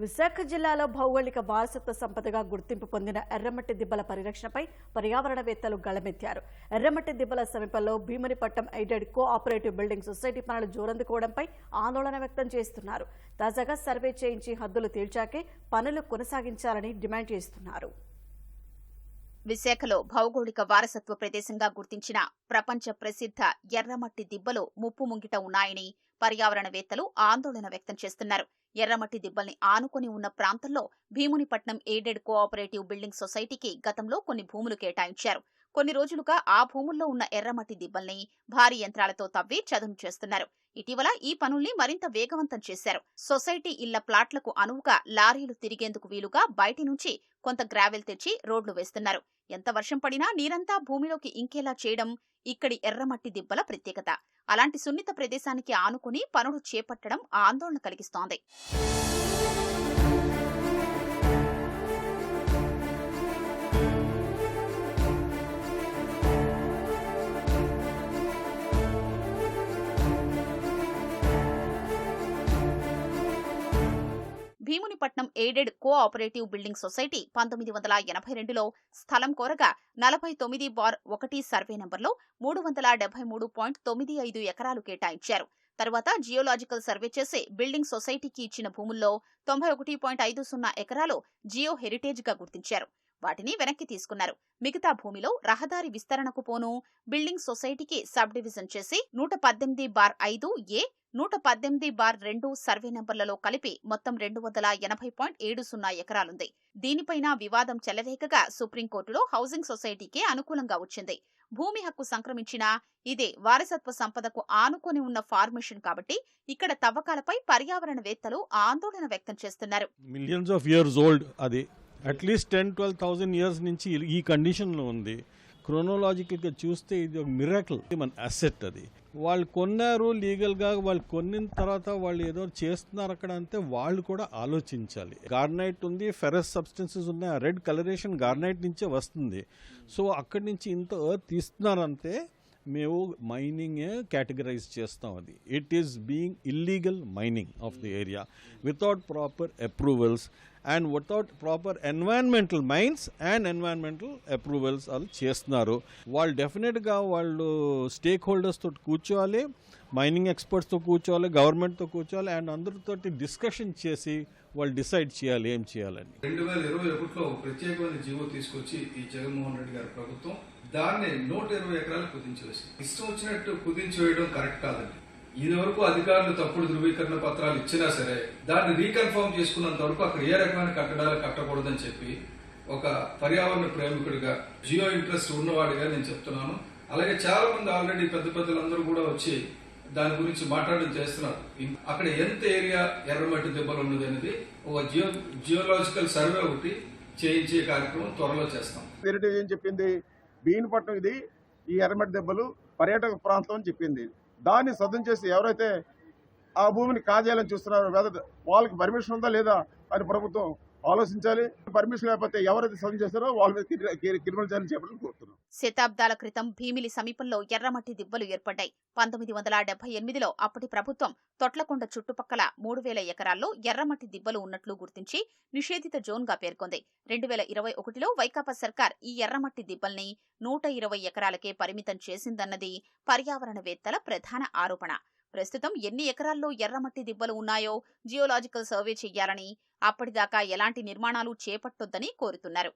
విశాఖ జిల్లాలో భౌగోళిక వారసత్వ సంపదగా గుర్తింపు పొందిన ఎర్రమట్టి దిబ్బల పరిరక్షణపై పర్యావరణవేత్తలు గళమెత్తారు. ఎర్రమట్టి దిబ్బల సమీపంలో Bheemunipatnam aided cooperative building society పనులు జోరందుకోవడంపై ఆందోళన వ్యక్తం చేస్తున్నారు. తాజాగా సర్వే చేయించి హద్దులు తేల్చాకే పనులు కొనసాగించాలని డిమాండ్ చేస్తున్నారు. విశాఖలో భౌగోళిక వారసత్వ ప్రదేశంగా గుర్తించిన ప్రపంచ ప్రసిద్ధ ఎర్రమట్టి దిబ్బలు ముప్పు ముంగిట ఉన్నాయని పర్యావరణవేత్తలు ఆందోళన వ్యక్తం చేస్తున్నారు. ఎర్రమట్టి దిబ్బల్ని ఆనుకుని ఉన్న ప్రాంతంలో భీమునిపట్నం ఎయిడెడ్ కోఆపరేటివ్ బిల్డింగ్ సొసైటీకి గతంలో కొన్ని భూములు కేటాయించారు. కొన్ని రోజులుగా ఆ భూముల్లో ఉన్న ఎర్రమట్టి దిబ్బల్ని భారీ యంత్రాలతో తవ్వి చదును చేస్తున్నారు. ఇటీవల ఈ పనుల్ని మరింత వేగవంతం చేశారు. సొసైటీ ఇళ్ళ ప్లాట్లకు అనువుగా లారీలు తిరిగేందుకు వీలుగా బయటి నుంచి కొంత గ్రావెల్ తెచ్చి రోడ్లు వేస్తున్నారు. ఎంత వర్షం పడినా నీరంతా భూమిలోకి ఇంకేలా చేయడం ఇక్కడి ఎర్రమట్టి దిబ్బల ప్రత్యేకత. అలాంటి సున్నిత ప్రదేశానికి ఆనుకుని పనులు చేపట్టడం ఆందోళన కలిగిస్తోంది. Bheemunipatnam aided cooperative building society పంతొమ్మిది వందల ఎనభై రెండులో స్థలం కోరగా నలభై తొమ్మిది బార్ ఒకటి సర్వే నంబర్లో మూడు వందల డెబ్బై మూడు పాయింట్ తొమ్మిది ఐదు ఎకరాలు కేటాయించారు. తర్వాత జియోలాజికల్ సర్వే చేసి బిల్డింగ్ సొసైటీకి ఇచ్చిన భూముల్లో తొంభై ఒకటి పాయింట్ ఐదు సున్నా ఎకరాలు జియో హెరిటేజ్గా గుర్తించారు. వాటిని వెనక్కి తీసుకున్నారు. మిగతా భూమిలో రహదారి విస్తరణకు పోను బిల్డింగ్ సొసైటీకి సబ్ డివిజన్ చేసి నూట పద్దెనిమిది బార్ ఐదు ఏ నూట పద్దెనిమిది బార్ రెండు సర్వే నెంబర్లలో కలిపి మొత్తం రెండు వందల ఎనభై పాయింట్ ఏడు సున్నా ఎకరాలుంది. దీనిపైన వివాదం చెలరేగగా సుప్రీంకోర్టులో హౌసింగ్ సొసైటీకి అనుకూలంగా వచ్చింది. భూమి హక్కు సంక్రమించినా ఇదే వారసత్వ సంపదకు ఆనుకొని ఉన్న ఫార్మేషన్ కాబట్టి ఇక్కడ తవ్వకాలపై పర్యావరణవేత్తలు ఆందోళన వ్యక్తం చేస్తున్నారు. మిలియన్స్ ఆఫ్ ఇయర్స్ ఓల్డ్ అది. At least ten twelve thousand years నుంచి ఈ కండిషన్లో ఉంది. క్రోనోలాజికల్గా చూస్తే ఇది ఒక మిరాకల్ మన అసెట్ అది. వాళ్ళు కొన్నారు లీగల్గా వాళ్ళు కొన్నిన తర్వాత వాళ్ళు ఏదో చేస్తున్నారు అక్కడ అంటే వాళ్ళు కూడా ఆలోచించాలి. గార్నైట్ ఉంది ఫెరస్ సబ్స్టెన్సెస్ ఉన్నాయి ఆ రెడ్ కలరేషన్ గార్నైట్ నుంచే వస్తుంది. సో అక్కడి నుంచి ఇంత ఎర్త్ తీస్తున్నారంటే మేము మైనింగ్ కేటగరైజ్ చేస్తాం అది. It is being illegal mining of the area without proper approvals and without proper environmental minds and environmental approvals వాళ్ళు చేస్తున్నారు. వాళ్ళు డెఫినెట్గా వాళ్ళు స్టేక్ హోల్డర్స్తో కూర్చోవాలి మైనింగ్ ఎక్స్పర్ట్స్తో కూర్చోవాలి గవర్నమెంట్తో కూర్చోవాలి అండ్ అందరితోటి డిస్కషన్ చేసి వాళ్ళు డిసైడ్ చేయాలి ఏం చేయాలని. రెండు వేల ఇరవై ఒకటిలో ప్రత్యేకమైన జీవో తీసుకొచ్చి ఈ జగన్మోహన్ రెడ్డి గారి ప్రభుత్వం దాన్ని నూట ఇరవై ఎకరాలు కుదించివేసింది ఇష్టం వచ్చినట్టు కుదించివేయడం కరెక్ట్ కాదండి. వరకు అధికారులు తప్పుడు ధృవీకరణ పత్రాలు ఇచ్చినా సరే దాన్ని రీకన్ఫర్మ్ చేసుకున్నంత వరకు అక్కడ ఏ రకమైన కట్టడాలు కట్టకూడదని చెప్పి ఒక పర్యావరణ ప్రేమికుడిగా జియో ఇంట్రెస్ట్ ఉన్నవాడిగా నేను చెప్తున్నాను. అలాగే చాలా మంది ఆల్రెడీ పెద్ద పెద్దలందరూ కూడా వచ్చి దాని గురించి మాట్లాడడం చేస్తున్నారు. అక్కడ ఎంత ఏరియా ఎర్రమట్టి దెబ్బలు ఉన్నది అనేది ఒక జియో జియోలాజికల్ సర్వే ఒకటి చేయించే కార్యక్రమం త్వరలో చేస్తాం. ఏం చెప్పింది? బీన్పట్నం ఇది ఈ ఎర్రమట్టి దెబ్బలు పర్యాటక ప్రాంతం అని చెప్పింది. దాన్ని సదం చేసి ఎవరైతే ఆ భూమిని కాజేయాలని చూస్తున్నారో వెద- వాళ్ళకి పర్మిషన్ ఉందా లేదా అని ప్రభుత్వం ఆలోచించాలి. పర్మిషన్ లేకపోతే ఎవరైతే సదం చేస్తారో వాళ్ళ మీద క్రిమినల్ చర్యలు చేపట్టాలని కోరుతున్నాం. శతాబ్దాల క్రితం భీమిలి సమీపంలో ఎర్రమట్టి దిబ్బలు ఏర్పడ్డాయి. పంతొమ్మిది వందల డెబ్బై ఎనిమిదిలో అప్పటి ప్రభుత్వం తొట్లకొండ చుట్టుపక్కల మూడు వేల ఎకరాల్లో ఎర్రమట్టి దిబ్బలు ఉన్నట్లు గుర్తించి నిషేధిత జోన్గా పేర్కొంది. రెండు వేల ఇరవై ఒకటిలో వైకాపా సర్కార్ ఈ ఎర్రమట్టి దిబ్బల్ని నూట ఇరవై ఎకరాలకే పరిమితం చేసిందన్నది పర్యావరణవేత్తల ప్రధాన ఆరోపణ. ప్రస్తుతం ఎన్ని ఎకరాల్లో ఎర్రమట్టి దిబ్బలు ఉన్నాయో జియోలాజికల్ సర్వే చెయ్యాలని అప్పటిదాకా ఎలాంటి నిర్మాణాలు చేపట్టొద్దని కోరుతున్నారు.